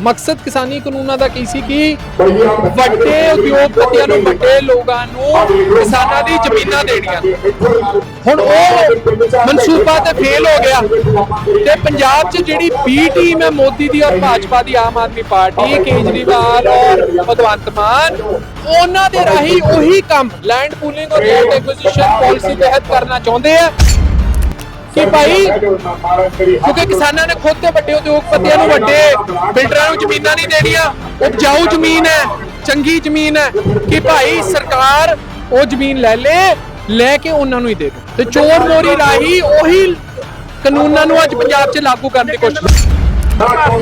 ਮਕਸਦ ਕਿਸਾਨੀ ਕਾਨੂੰਨਾਂ ਦਾ ਕੀ ਸੀ ਕਿ ਵੱਡੇ ਉਦਯੋਗਪਤੀਆਂ ਨੂੰ ਵੱਡੇ ਲੋਕਾਂ ਨੂੰ ਕਿਸਾਨਾਂ ਦੀ ਜ਼ਮੀਨਾਂ ਦੇਣੀਆਂ ਹੁਣ ਉਹ ਮਨਸੂਬਾ ਤੇ ਫੇਲ ਹੋ ਗਿਆ ਤੇ ਪੰਜਾਬ 'ਚ ਜਿਹੜੀ ਬੀ ਟੀਮ ਹੈ ਮੋਦੀ ਦੀ ਔਰ ਭਾਜਪਾ ਦੀ ਆਮ ਆਦਮੀ ਪਾਰਟੀ ਕੇਜਰੀਵਾਲ ਔਰ ਭਗਵੰਤ ਮਾਨ ਉਹਨਾਂ ਦੇ ਰਾਹੀਂ ਉਹੀ ਕੰਮ ਲੈਂਡ ਪੂਲਿੰਗ ਔਰ ਲੈਂਡ ਐਕੁਜੀਸ਼ਨ ਪਾਲਿਸੀ ਤਹਿਤ ਕਰਨਾ ਚਾਹੁੰਦੇ ਆ ਕਿ ਭਾਈ, ਕਿਉਂਕਿ ਕਿਸਾਨਾਂ ਨੇ ਖੁਦ ਤੇ ਵੱਡੇ ਉਦਯੋਗਪਤੀਆਂ ਨੂੰ ਵੱਡੇ ਬਿਲਡਰਾਂ ਨੂੰ ਜ਼ਮੀਨਾਂ ਨਹੀਂ ਦੇਣੀਆਂ, ਉਪਜਾਊ ਜ਼ਮੀਨ ਹੈ, ਚੰਗੀ ਜ਼ਮੀਨ ਹੈ, ਕਿ ਭਾਈ ਸਰਕਾਰ ਉਹ ਜ਼ਮੀਨ ਲੈ ਲੇ, ਲੈ ਕੇ ਉਹਨਾਂ ਨੂੰ ਹੀ ਦੇ ਦੇ। ਤੇ ਚੋਰ ਮੋਰੀ ਰਾਹੀਂ ਉਹੀ ਕਾਨੂੰਨਾਂ ਨੂੰ ਅੱਜ ਪੰਜਾਬ 'ਚ ਲਾਗੂ ਕਰਨ ਦੀ ਕੋਸ਼ਿਸ਼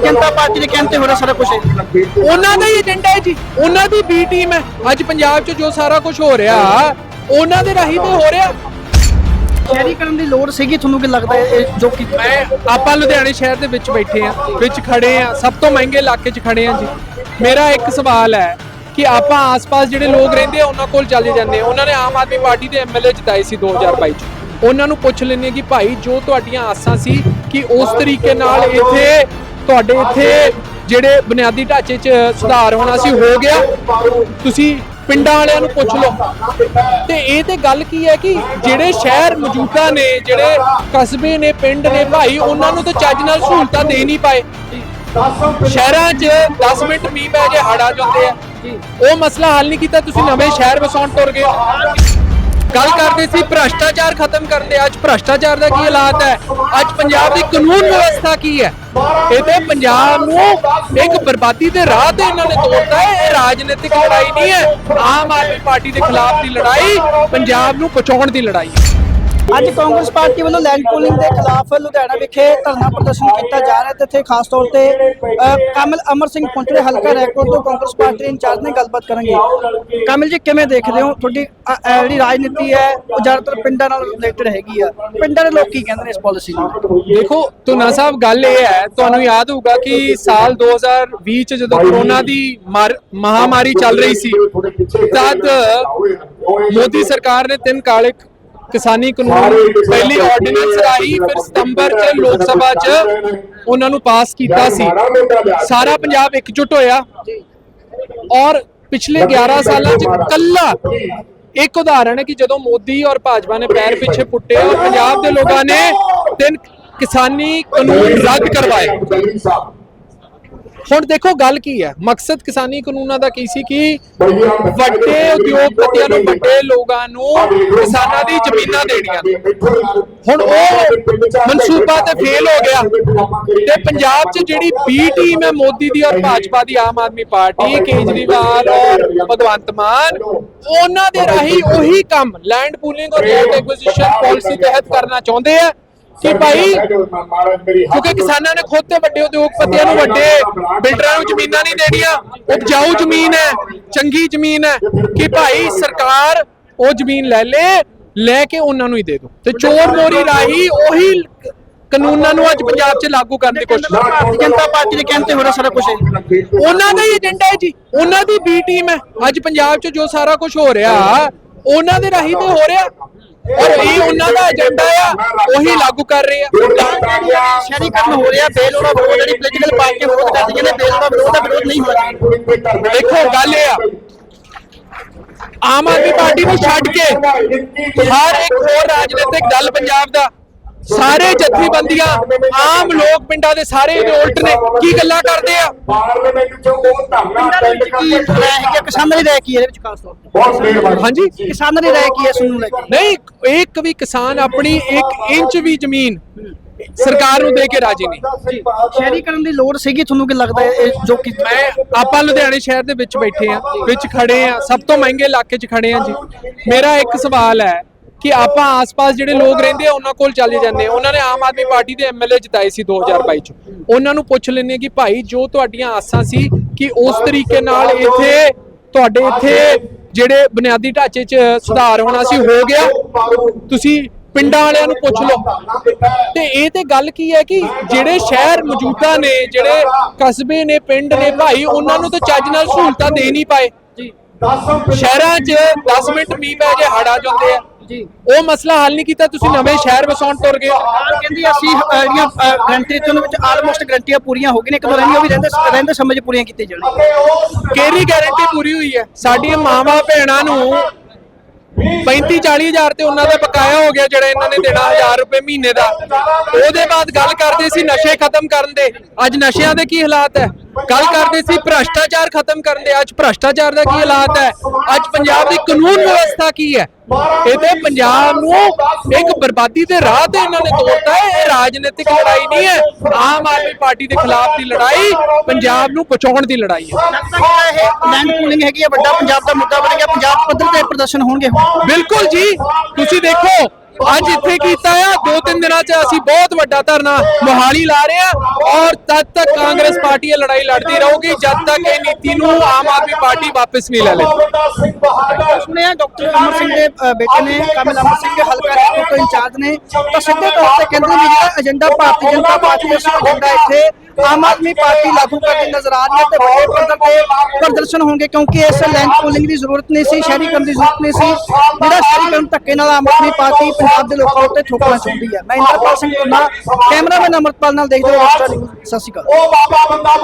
ਜਨਤਾ ਪਾਰਟੀ ਦੇ ਕਹਿਣ ਤੇ ਹੋ ਰਿਹਾ ਸਾਰਾ ਕੁਝ ਉਹਨਾਂ ਦਾ ਹੀ ਏਜੰਡਾ ਹੈ ਜੀ। ਉਹਨਾਂ ਦੀ ਬੀ ਟੀਮ ਹੈ। ਅੱਜ ਪੰਜਾਬ 'ਚ ਜੋ ਸਾਰਾ ਕੁਝ ਹੋ ਰਿਹਾ, ਉਹਨਾਂ ਦੇ ਰਾਹੀਂ ਤੇ ਹੋ ਰਿਹਾ। ਸ਼ਹਿਰੀਕਰਨ ਦੀ ਲੋੜ ਸੀਗੀ, ਤੁਹਾਨੂੰ ਕੀ ਲੱਗਦਾ ਇਹ ਜੋ ਕਿ ਮੈਂ ਆਪਾਂ ਲੁਧਿਆਣੇ ਸ਼ਹਿਰ ਦੇ ਵਿੱਚ ਬੈਠੇ ਆ ਵਿੱਚ ਖੜੇ ਆ ਸਭ ਤੋਂ ਮਹਿੰਗੇ ਇਲਾਕੇ 'ਚ ਖੜੇ ਆ ਜੀ। ਮੇਰਾ ਇੱਕ ਸਵਾਲ ਹੈ ਕਿ ਆਪਾਂ ਆਸ-ਪਾਸ ਜਿਹੜੇ ਲੋਕ ਰਹਿੰਦੇ ਆ, ਉਹਨਾਂ ਕੋਲ ਚਲੇ ਜਾਂਦੇ ਆ ਉਹਨਾਂ ਨੇ ਆਮ ਆਦਮੀ ਪਾਰਟੀ ਦੇ ਐਮਐਲਏ ਜਿਤਾਏ ਸੀ 2022 'ਚ। ਉਹਨਾਂ ਨੂੰ ਪੁੱਛ ਲੈਂਦੇ ਆ ਕਿ ਭਾਈ, ਜੋ ਤੁਹਾਡੀਆਂ ਆਸਾਂ ਸੀ ਕਿ ਉਸ ਤਰੀਕੇ ਨਾਲ ਇੱਥੇ ਤੁਹਾਡੇ ਇੱਥੇ ਜਿਹੜੇ ਬੁਨਿਆਦੀ ਢਾਂਚੇ 'ਚ ਸੁਧਾਰ ਹੋਣਾ ਸੀ, ਹੋ ਗਿਆ। ਤੁਸੀਂ ਪਿੰਡਾਂ ਵਾਲਿਆਂ ਨੂੰ ਪੁੱਛ ਲਓ। ਤੇ ਇਹ ਤੇ ਗੱਲ ਕੀ ਹੈ ਕਿ ਜਿਹੜੇ ਸ਼ਹਿਰ ਮੌਜੂਦਾ ਨੇ, ਜਿਹੜੇ ਕਸਬੇ ਨੇ, ਪਿੰਡ ਨੇ ਭਾਈ, ਉਹਨਾਂ ਨੂੰ ਤਾਂ ਚੱਜ ਨਾਲ ਸਹੂਲਤਾਂ ਦੇ ਨਹੀਂ ਪਾਏ। ਸ਼ਹਿਰਾਂ 'ਚ 10 ਮਿੰਟ ਮੀਂਹ ਪੈ ਜੇ ਹੜਾ ਆ ਜਾਂਦੇ ਆ। ਉਹ ਮਸਲਾ ਹੱਲ ਨਹੀਂ ਕੀਤਾ, ਤੁਸੀਂ ਨਵੇਂ ਸ਼ਹਿਰ ਵਸਾਉਣ ਤੁਰ ਗਏ। ਗੱਲ ਕਰਦੇ ਸੀ, ਭ੍ਰਸ਼ਟਾਚਾਰ ਖਤਮ ਕਰਨ ਦੇ ਅੱਜ ਭ੍ਰਸ਼ਟਾਚਾਰ ਦਾ ਕੀ ਹਾਲਾਤ ਹੈ? ਅੱਜ ਪੰਜਾਬ ਦੀ ਕਾਨੂੰਨ ਵਿਵਸਥਾ ਕੀ ਹੈ? ਇਹ ਤੇ ਪੰਜਾਬ ਨੂੰ ਇੱਕ ਬਰਬਾਦੀ ਦੇ ਰਾਹ ਤੇ ਇਹਨਾਂ ਨੇ ਤੋੜਤਾ ਹੈ। ਇਹ ਰਾਜਨੀਤਿਕ ਲੜਾਈ ਨਹੀਂ ਹੈ। ਆਮ ਆਦਮੀ ਪਾਰਟੀ ਦੇ ਖਿਲਾਫ ਦੀ ਲੜਾਈ, ਪੰਜਾਬ ਨੂੰ ਬਚਾਉਣ ਦੀ ਲੜਾਈ ਹੈ। ਅੱਜ ਕਾਂਗਰਸ ਪਾਰਟੀ ਵੱਲੋਂ ਲੈਂਡ ਪੂਲਿੰਗ ਦੇ ਖਿਲਾਫ ਲੁਧਿਆਣਾ ਵਿਖੇ ਧਰਨਾ ਪ੍ਰਦਰਸ਼ਨ ਕੀਤਾ ਜਾ ਰਿਹਾ ਤੇ ਇੱਥੇ ਖਾਸ ਤੌਰ ਤੇ ਕਮਲ ਅਮਰ ਸਿੰਘ ਪਹੁੰਚੇ ਹਲਕਾ ਰੈਕੋਰਡ ਤੋਂ ਕਾਂਗਰਸ ਪਾਰਟੀ ਇੰਚਾਰਜ ਨੇ ਗੱਲਬਾਤ ਕਰਾਂਗੇ ਕਮਲ ਜੀ, ਕਿਵੇਂ ਦੇਖਦੇ ਹੋ? ਤੁਹਾਡੀ ਜਿਹੜੀ ਰਾਜਨੀਤੀ ਹੈ, ਉਹ ਜ਼ਿਆਦਾਤਰ ਪਿੰਡਾਂ ਨਾਲ ਰਿਲੇਟਡ ਹੈਗੀ ਆ। ਪਿੰਡਾਂ ਦੇ ਲੋਕ ਕੀ ਕਹਿੰਦੇ ਨੇ ਇਸ ਪਾਲਿਸੀ ਨੂੰ? ਦੇਖੋ ਤੁਨਾ ਸਾਹਿਬ ਗੱਲ ਇਹ ਹੈ, ਤੁਹਾਨੂੰ ਯਾਦ ਹੋਊਗਾ ਕਿ ਸਾਲ 2020 ਚ ਜਦੋਂ ਕਰੋਨਾ ਦੀ ਮਹਾਮਾਰੀ ਚੱਲ ਰਹੀ ਸੀ, ਤਦ ਮੋਦੀ ਸਰਕਾਰ ਨੇ ਤਿੰਨ ਕਾਲੇ ਕਿਸਾਨੀ ਕਾਨੂੰਨ ਪਹਿਲੀ ਆਰਡੀਨੈਂਸ ਰਾਹੀਂ ਫਿਰ ਸਤੰਬਰ ਚ ਲੋਕ ਸਭਾ ਚ ਉਹਨਾਂ ਨੂੰ ਪਾਸ ਕੀਤਾ ਸੀ। ਸਾਰਾ ਪੰਜਾਬ ਇਕਜੁੱਟ ਹੋਇਆ। ਔਰ ਪਿਛਲੇ 11 ਸਾਲਾਂ ਚ ਕੱਲਾ ਇੱਕ ਉਦਾਹਰਣ ਹੈ ਕਿ ਜਦੋਂ ਮੋਦੀ ਔਰ ਭਾਜਪਾ ਨੇ ਪੈਰ ਪਿੱਛੇ ਪੁੱਟੇ ਔਰ ਪੰਜਾਬ ਦੇ ਲੋਕਾਂ ਨੇ ਤਿੰਨ ਕਿਸਾਨੀ ਕਾਨੂੰਨ ਰੱਦ ਕਰਵਾਏ। ਹੁਣ ਦੇਖੋ ਗੱਲ ਕੀ ਹੈ? ਮਕਸਦ ਕਿਸਾਨੀ ਕਾਨੂੰਨਾਂ ਦਾ ਕੀ ਸੀ ਕਿ ਵੱਡੇ ਉਦਯੋਗਪਤੀਆਂ ਨੂੰ ਵੱਡੇ ਲੋਕਾਂ ਨੂੰ ਕਿਸਾਨਾਂ ਦੀ ਜ਼ਮੀਨਾਂ ਦੇਣੀਆਂ। ਹੁਣ ਉਹ ਮਨਸੂਬਾ ਤੇ ਫੇਲ ਹੋ ਗਿਆ। ਤੇ ਪੰਜਾਬ 'ਚ ਜਿਹੜੀ ਬੀ ਟੀਮ ਹੈ ਮੋਦੀ ਦੀ ਔਰ ਭਾਜਪਾ ਦੀ ਆਮ ਆਦਮੀ ਪਾਰਟੀ ਕੇਜਰੀਵਾਲ ਔਰ ਭਗਵੰਤ ਮਾਨ ਉਹਨਾਂ ਦੇ ਰਾਹੀਂ ਉਹੀ ਕੰਮ ਲੈਂਡ ਪੂਲਿੰਗ ਔਰ ਲੈਂਡ ਐਕੁਜੀਸ਼ਨ ਪਾਲਿਸੀ ਤਹਿਤ। ਕਰਨਾ ਚਾਹੁੰਦੇ ਆ। ਕਿ ਭਾਈ ਕਿਉਂਕਿ ਕਿਸਾਨਾਂ ਨੇ ਖੁਦ ਤੇ ਵੱਡੇ ਉਦਯੋਗਪਤੀਆਂ ਨੂੰ ਵੱਡੇ ਬਿਲਡਰਾਂ ਨੂੰ ਜ਼ਮੀਨਾਂ ਨਹੀਂ ਦੇਣੀਆਂ। ਉਪਜਾਊ ਜ਼ਮੀਨ ਹੈ ਚੰਗੀ ਜ਼ਮੀਨ ਹੈ ਕਿ ਭਾਈ ਸਰਕਾਰ ਉਹ ਜ਼ਮੀਨ ਲੈ ਲੇ ਲੈ ਕੇ ਉਹਨਾਂ ਨੂੰ ਹੀ ਦੇ ਦਿਓ ਤੇ ਚੋਰ ਮੋਰੀ ਰਾਹੀਂ ਉਹੀ ਕਾਨੂੰਨਾਂ ਨੂੰ ਅੱਜ ਪੰਜਾਬ 'ਚ ਲਾਗੂ ਕਰਨ ਦੀ ਕੋਸ਼ਿਸ਼ ਭਾਰਤੀ ਜਨਤਾ ਪਾਰਟੀ ਦੇ ਕਹਿਣ ਤੇ ਹੋ ਰਿਹਾ ਸਾਰਾ ਕੁਝ ਉਹਨਾਂ ਦਾ ਹੀ ਏਜੰਡਾ ਹੈ ਜੀ। ਉਹਨਾਂ ਦੀ ਬੀ ਟੀਮ ਹੈ। ਅੱਜ ਪੰਜਾਬ 'ਚ ਜੋ ਸਾਰਾ ਕੁਝ ਹੋ ਰਿਹਾ ਉਹਨਾਂ ਦੇ ਰਾਹੀਂ ਤੇ ਹੋ ਰਿਹਾ। ਔਰ ਇਹ ਉਹਨਾਂ ਦਾ ਏਜੰਡਾ ਆ ਉਹੀ ਲਾਗੂ ਕਰ ਰਹੇ ਆ। ਸ਼ਹਿਰੀਕਰਨ ਹੋ ਰਿਹਾ ਬੇਲੋੜਾ ਵਿਰੋਧ ਜਿਹੜੀ ਪੋਲੀਟੀਕਲ ਪਾਰਟੀ ਵਿਰੋਧ ਕਰਦੀਆਂ ਨੇ ਬੇਲੋੜਾ ਵਿਰੋਧ ਦਾ ਵਿਰੋਧ ਨਹੀਂ ਹੋਣਾ ਦੇਖੋ ਗੱਲ ਇਹ ਆ। ਆਮ ਆਦਮੀ ਪਾਰਟੀ ਨੂੰ ਛੱਡ ਕੇ ਹਰ ਇੱਕ ਹੋਰ ਰਾਜਨੀਤਿਕ ਦਲ ਪੰਜਾਬ ਦਾ ਸਾਰੇ ਜਥੇਬੰਦੀਆਂ ਆਮ ਲੋਕ ਪਿੰਡਾਂ ਦੇ ਸਾਰੇ ਇਹਦੇ ਉਲਟ ਨੇ ਕੀ ਗੱਲਾਂ ਕਰਦੇ ਆ? ਪਾਰਲੀਮੈਂਟ ਚੋਂ ਉਹ ਧਰਨਾ ਪਿੰਡਾਂ ਦੇ? ਕਿਸਾਨਾਂ ਦੀ ਰਾਏ ਕੀ ਹੈ ਇਹਦੇ ਵਿੱਚ ਖਾਸ ਤੌਰ ਤੇ? ਬਹੁਤ ਮਿਹਰਬਾਨੀ ਹਾਂਜੀ। ਕਿਸਾਨਾਂ ਦੀ ਰਾਏ ਕੀ ਹੈ? ਸੁਣਨ ਨੂੰ ਲੈ ਕੇ। ਨਹੀਂ ਇੱਕ ਵੀ ਕਿਸਾਨ ਆਪਣੀ 1 ਇੰਚ ਵੀ ਜ਼ਮੀਨ ਸਰਕਾਰ ਨੂੰ ਦੇ ਕੇ ਰਾਜੀ ਨਹੀਂ। ਸ਼ਹਿਰੀਕਰਨ ਦੀ ਲੋੜ ਸੀਗੀ ਤੁਹਾਨੂੰ ਕੀ ਲੱਗਦਾ ਹੈ? ਇਹ ਜੋ ਕਿ ਮੈਂ ਆਪਾਂ ਲੁਧਿਆਣੇ ਸ਼ਹਿਰ ਦੇ ਵਿੱਚ ਬੈਠੇ ਆ ਵਿੱਚ ਖੜੇ ਆ ਸਭ ਤੋਂ ਮਹਿੰਗੇ ਇਲਾਕੇ 'ਚ ਖੜੇ ਆ ਜੀ। ਮੇਰਾ ਇੱਕ ਸਵਾਲ ਹੈ ਕਿ ਆਪਾਂ ਆਸ-ਪਾਸ ਜਿਹੜੇ ਲੋਕ ਰਹਿੰਦੇ ਆ ਉਹਨਾਂ ਕੋਲ ਚਲੇ ਜਾਂਦੇ ਆ। ਉਹਨਾਂ ਨੇ ਆਮ ਆਦਮੀ ਪਾਰਟੀ ਦੇ ਐਮਐਲਏ ਜਿਤਾਏ ਸੀ 2022 ਚ। ਉਹਨਾਂ ਨੂੰ ਪੁੱਛ ਆ ਕਿ ਭਾਈ ਜੋ ਤੁਹਾਡੀਆਂ ਆਸਾਂ ਸੀ ਕਿ ਉਸ ਤਰੀਕੇ ਨਾਲ ਇੱਥੇ ਤੁਹਾਡੇ ਇੱਥੇ ਜਿਹੜੇ ਬੁਨਿਆਦੀ ਢਾਂਚੇ 'ਚ ਸੁਧਾਰ ਹੋਣਾ ਸੀ ਹੋ ਗਿਆ। ਤੁਸੀਂ ਪਿੰਡਾਂ ਵਾਲਿਆਂ ਨੂੰ ਪੁੱਛ ਲਓ। ਤੇ ਇਹ ਤੇ ਗੱਲ ਕੀ ਹੈ ਕਿ ਜਿਹੜੇ ਸ਼ਹਿਰ ਮੌਜੂਦਾ ਨੇ ਜਿਹੜੇ ਕਸਬੇ ਨੇ ਪਿੰਡ ਨੇ ਭਾਈ ਉਹਨਾਂ ਨੂੰ ਤਾਂ ਚੱਜ ਨਾਲ ਸਹੂਲਤਾਂ ਦੇ ਨਹੀਂ ਪਾਏ। ਸ਼ਹਿਰਾਂ 'ਚ 10 ਮਿੰਟ ਮੀਂਹ ਪੈ ਜੇ ਹੜ ਜਾਂਦੇ ਆ। ਜੀ। ਉਹ ਮਸਲਾ ਹੱਲ ਨਹੀਂ ਕੀਤਾ ਤੁਸੀਂ ਨਵੇਂ ਸ਼ਹਿਰ ਵਸਾਉਣ ਤੁਰ ਗਏ। ਸਰਕਾਰ ਕਹਿੰਦੀ ਅਸੀਂ ਜਿਹੜੀਆਂ ਗਰੰਟੀ ਚੋਂ ਵਿੱਚ ਆਲਮੋਸਟ ਗਰੰਟੀਆਂ ਪੂਰੀਆਂ ਹੋ ਗਈਆਂ ਨੇ ਇੱਕ ਦੋ ਰਹਿੰਦੀਆਂ ਉਹ ਵੀ ਰਹਿੰਦੇ ਰਹਿੰਦੇ ਸਮੇਂ ਪੂਰੀਆਂ ਕੀਤੀਆਂ ਜਾਣਗੀਆਂ। ਕਿਹੜੀ ਗਾਰੰਟੀ ਪੂਰੀ ਹੋਈ ਹੈ? ਸਾਡੀਆਂ ਮਾਵਾਂ ਭੈਣਾਂ ਨੂੰ 35 40 ਹਜ਼ਾਰ ਤੇ ਉਹਨਾਂ ਦਾ ਬਕਾਇਆ ਹੋ ਗਿਆ ਜਿਹੜਾ ਇਹਨਾਂ ਨੇ ਦੇਣਾ 1000 ਰੁਪਏ ਮਹੀਨੇ ਦਾ। ਉਹਦੇ ਬਾਅਦ ਗੱਲ ਕਰਦੇ ਸੀ ਨਸ਼ੇ ਖਤਮ ਕਰਨ ਦੇ। ਅੱਜ ਨਸ਼ਿਆਂ ਦੇ ਕੀ ਹਾਲਾਤ ਹੈ? ਗੱਲ ਕਰਦੇ ਸੀ ਭ੍ਰਸ਼ਟਾਚਾਰ ਖਤਮ ਕਰਨ ਦੇ ਅੱਜ ਭ੍ਰਸ਼ਟਾਚਾਰ ਦਾ ਕੀ ਹਾਲਾਤ ਹੈ? ਅੱਜ ਪੰਜਾਬ ਦੀ ਕਾਨੂੰਨ ਵਿਵਸਥਾ ਕੀ ਹੈ? ਇਹ ਤੇ ਪੰਜਾਬ ਨੂੰ ਇੱਕ ਬਰਬਾਦੀ ਦੇ ਰਾਹ ਤੇ ਇਹਨਾਂ ਨੇ ਤੋੜਤਾ ਹੈ। ਇਹ ਰਾਜਨੀਤਿਕ ਲੜਾਈ ਨਹੀਂ ਹੈ। ਆਮ ਆਦਮੀ ਪਾਰਟੀ ਦੇ ਖਿਲਾਫ ਦੀ ਲੜਾਈ ਪੰਜਾਬ ਨੂੰ ਬਚਾਉਣ ਦੀ ਲੜਾਈ ਹੈ। ਇਹ ਲੈਂਡ ਪੂਲਿੰਗ ਹੈਗੀ ਹੈ ਵੱਡਾ ਪੰਜਾਬ ਦਾ ਮੁੱਦਾ ਬਣ ਗਿਆ ਪੰਜਾਬ ਪੱਧਰ ਤੇ ਪ੍ਰਦਰਸ਼ਨ ਹੋਣਗੇ ਹੁਣ। ਬਿਲਕੁਲ ਜੀ। ਤੁਸੀਂ ਦੇਖੋ ਅੱਜ ਇੱਥੇ ਕੀਤਾ ਆ। ਦੋ ਤਿੰਨ ਦਿਨਾਂ 'ਚ ਅਸੀਂ ਬਹੁਤ ਵੱਡਾ ਧਰਨਾ ਮੋਹਾਲੀ ਲਾ ਰਹੇ ਆ ਔਰ ਤਦ ਤੱਕ ਕਾਂਗਰਸ ਪਾਰਟੀ ਇਹ ਲੜਾਈ ਲੜਦੀ ਰਹੂਗੀ, ਜਦ ਤੱਕ ਇਹ ਨੀਤੀ ਨੂੰ ਆਮ ਆਦਮੀ ਪਾਰਟੀ ਵਾਪਸ ਨਹੀਂ ਲੈ ਲੈਂਦੀ। ਸੁਣਿਆ ਡਾਕਟਰ ਅਮਰ ਸਿੰਘ ਦੇ ਬੇਟੇ ਨੇ, ਕਮਲ ਅਮਰ ਸਿੰਘ ਹਲਕਾ ਰੈਕੋਰਡ ਇੰਚਾਰਜ ਨੇ। ਤਾਂ ਸਿੱਧੇ ਤੌਰ ਤੇ ਕਹਿੰਦੇ ਵੀ ਜਿਹੜਾ ਏਜੰਡਾ, ਭਾਰਤੀ ਜਨਤਾ ਪਾਰਟੀ ਦਾ ਏਜੰਡਾ ਇੱਥੇ ਆਮ ਆਦਮੀ ਪਾਰਟੀ ਲਾਗੂ ਕਰਦੀ ਨਜ਼ਰ ਆ ਰਹੀ ਹੈ ਤੇ ਵੱਡੇ ਪੱਧਰ ਤੇ ਪ੍ਰਦਰਸ਼ਨ ਹੋਣਗੇ ਕਿਉਂਕਿ ਇਸ ਲੈਂਡ ਪੂਲਿੰਗ ਦੀ ਜ਼ਰੂਰਤ ਨਹੀਂ ਸੀ ਸ਼ਹਿਰੀਕਰਨ ਦੀ ਜ਼ਰੂਰਤ ਨਹੀਂ ਸੀ। ਜਿਹੜਾ ਸ਼ਹਿਰੀਕਰਨ ਧੱਕੇ ਨਾਲ ਆਮ ਆਦਮੀ ਪਾਰਟੀ ਪੰਜਾਬ ਦੇ ਲੋਕਾਂ ਉੱਤੇ ਥੋਪਣਾ ਚਾਹੁੰਦੀ ਹੈ। ਮੈਂ ਇੰਦਰਪਾਲ ਸਿੰਘ ਧੁੰਨਾ ਕੈਮਰਾਮੈਨ ਅਮਰਪਾਲ ਨਾਲ ਦੇਖਦੇ ਹੋਏ ਸਤਿ ਸ਼੍ਰੀ ਅਕਾਲ। ਉਹ ਬਾਬਾ ਬੰਦਾ